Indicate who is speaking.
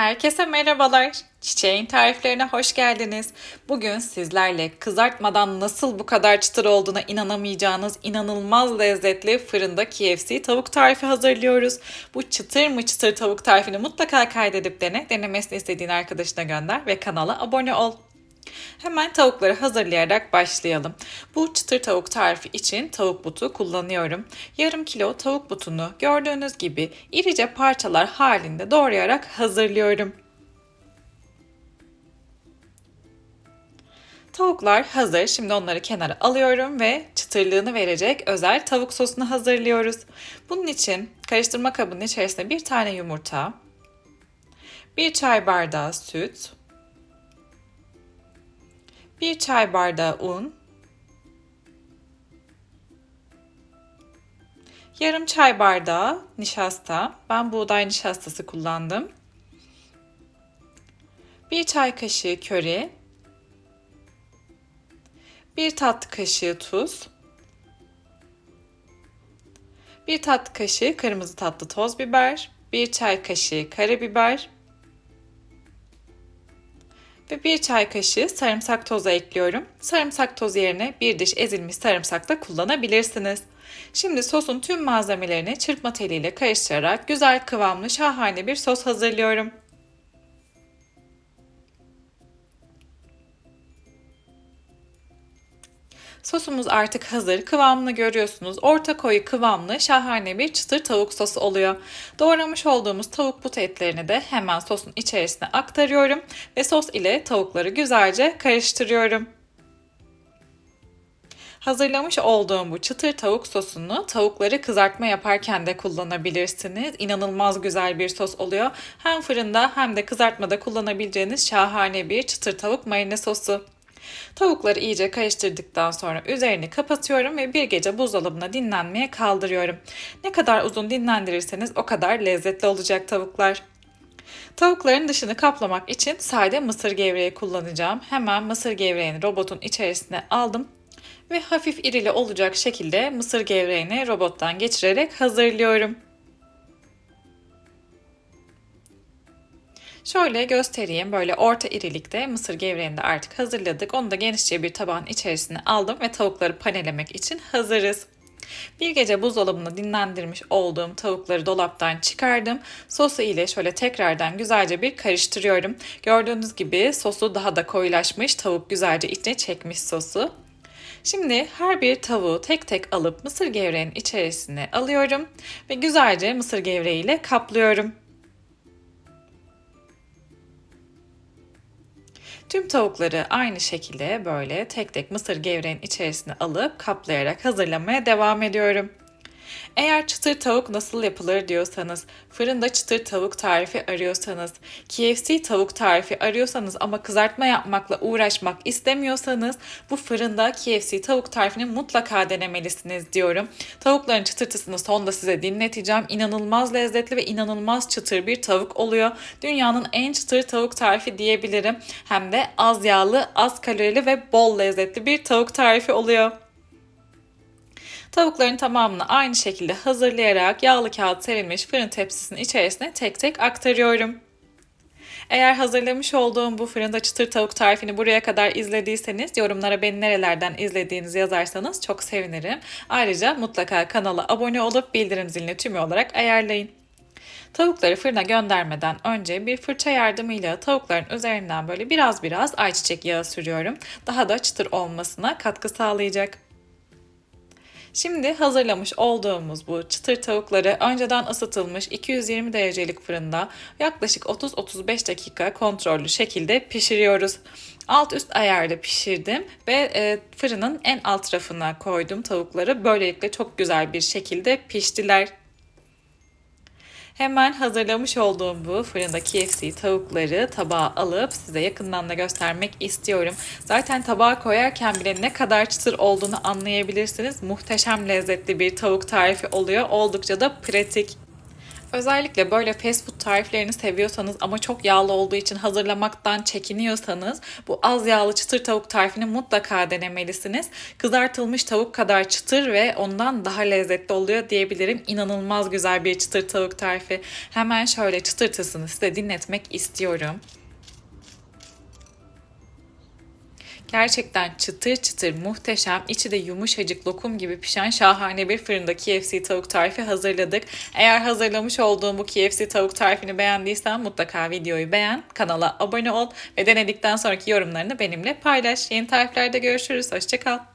Speaker 1: Herkese merhabalar. Çiçeğin tariflerine hoş geldiniz. Bugün sizlerle kızartmadan nasıl bu kadar çıtır olduğuna inanamayacağınız inanılmaz lezzetli fırında KFC tavuk tarifi hazırlıyoruz. Bu çıtır mı çıtır tavuk tarifini mutlaka kaydedip dene. Denemesini istediğin arkadaşına gönder ve kanala abone ol. Hemen tavukları hazırlayarak başlayalım. Bu çıtır tavuk tarifi için tavuk butu kullanıyorum. Yarım kilo tavuk butunu gördüğünüz gibi irice parçalar halinde doğrayarak hazırlıyorum. Tavuklar hazır. Şimdi onları kenara alıyorum ve çıtırlığını verecek özel tavuk sosunu hazırlıyoruz. Bunun için karıştırma kabının içerisine bir tane yumurta, bir çay bardağı süt, 1 çay bardağı un, yarım çay bardağı nişasta. Ben buğday nişastası kullandım. 1 çay kaşığı köri, 1 tatlı kaşığı tuz, 1 tatlı kaşığı kırmızı tatlı toz biber, 1 çay kaşığı karabiber, ve 1 çay kaşığı sarımsak tozu ekliyorum. Sarımsak tozu yerine bir diş ezilmiş sarımsak da kullanabilirsiniz. Şimdi sosun tüm malzemelerini çırpma teliyle karıştırarak güzel kıvamlı şahane bir sos hazırlıyorum. Sosumuz artık hazır. Kıvamını görüyorsunuz. Orta koyu kıvamlı şahane bir çıtır tavuk sosu oluyor. Doğramış olduğumuz tavuk but etlerini de hemen sosun içerisine aktarıyorum ve sos ile tavukları güzelce karıştırıyorum. Hazırlamış olduğum bu çıtır tavuk sosunu tavukları kızartma yaparken de kullanabilirsiniz. İnanılmaz güzel bir sos oluyor. Hem fırında hem de kızartmada kullanabileceğiniz şahane bir çıtır tavuk marine sosu. Tavukları iyice karıştırdıktan sonra üzerini kapatıyorum ve bir gece buzdolabına dinlenmeye kaldırıyorum. Ne kadar uzun dinlendirirseniz o kadar lezzetli olacak tavuklar. Tavukların dışını kaplamak için sade mısır gevreği kullanacağım. Hemen mısır gevreğini robotun içerisine aldım ve hafif irili olacak şekilde mısır gevreğini robottan geçirerek hazırlıyorum. Şöyle göstereyim. Böyle orta irilikte mısır gevreğini de artık hazırladık. Onu da genişçe bir tabağın içerisine aldım ve tavukları panelemek için hazırız. Bir gece buzdolabında dinlendirmiş olduğum tavukları dolaptan çıkardım. Sosu ile şöyle tekrardan güzelce bir karıştırıyorum. Gördüğünüz gibi sosu daha da koyulaşmış. Tavuk güzelce içine çekmiş sosu. Şimdi her bir tavuğu tek tek alıp mısır gevreğinin içerisine alıyorum ve güzelce mısır gevreğiyle kaplıyorum. Tüm tavukları aynı şekilde böyle tek tek mısır gevreğin içerisine alıp kaplayarak hazırlamaya devam ediyorum. Eğer çıtır tavuk nasıl yapılır diyorsanız, fırında çıtır tavuk tarifi arıyorsanız, KFC tavuk tarifi arıyorsanız ama kızartma yapmakla uğraşmak istemiyorsanız bu fırında KFC tavuk tarifini mutlaka denemelisiniz diyorum. Tavukların çıtırtısını sonda size dinleteceğim. İnanılmaz lezzetli ve inanılmaz çıtır bir tavuk oluyor. Dünyanın en çıtır tavuk tarifi diyebilirim. Hem de az yağlı, az kalorili ve bol lezzetli bir tavuk tarifi oluyor. Tavukların tamamını aynı şekilde hazırlayarak yağlı kağıt serilmiş fırın tepsisinin içerisine tek tek aktarıyorum. Eğer hazırlamış olduğum bu fırında çıtır tavuk tarifini buraya kadar izlediyseniz yorumlara beni nerelerden izlediğinizi yazarsanız çok sevinirim. Ayrıca mutlaka kanala abone olup bildirim zilini tümü olarak ayarlayın. Tavukları fırına göndermeden önce bir fırça yardımıyla tavukların üzerinden böyle biraz biraz ayçiçek yağı sürüyorum. Daha da çıtır olmasına katkı sağlayacak. Şimdi hazırlamış olduğumuz bu çıtır tavukları önceden ısıtılmış 220 derecelik fırında yaklaşık 30-35 dakika kontrollü şekilde pişiriyoruz. Alt üst ayarda pişirdim ve e, fırının en alt rafına koydum tavukları. Böylelikle çok güzel bir şekilde piştiler. Hemen hazırlamış olduğum bu fırında KFC tavukları tabağa alıp size yakından da göstermek istiyorum. Zaten tabağa koyarken bile ne kadar çıtır olduğunu anlayabilirsiniz. Muhteşem lezzetli bir tavuk tarifi oluyor. Oldukça da pratik. Özellikle böyle fast food tariflerini seviyorsanız ama çok yağlı olduğu için hazırlamaktan çekiniyorsanız bu az yağlı çıtır tavuk tarifini mutlaka denemelisiniz. Kızartılmış tavuk kadar çıtır ve ondan daha lezzetli oluyor diyebilirim. İnanılmaz güzel bir çıtır tavuk tarifi. Hemen şöyle çıtırtısını size dinletmek istiyorum. Gerçekten çıtır çıtır muhteşem, içi de yumuşacık lokum gibi pişen şahane bir fırında KFC tavuk tarifi hazırladık. Eğer hazırlamış olduğum bu KFC tavuk tarifini beğendiysen mutlaka videoyu beğen, kanala abone ol ve denedikten sonraki yorumlarını benimle paylaş. Yeni tariflerde görüşürüz, hoşçakal.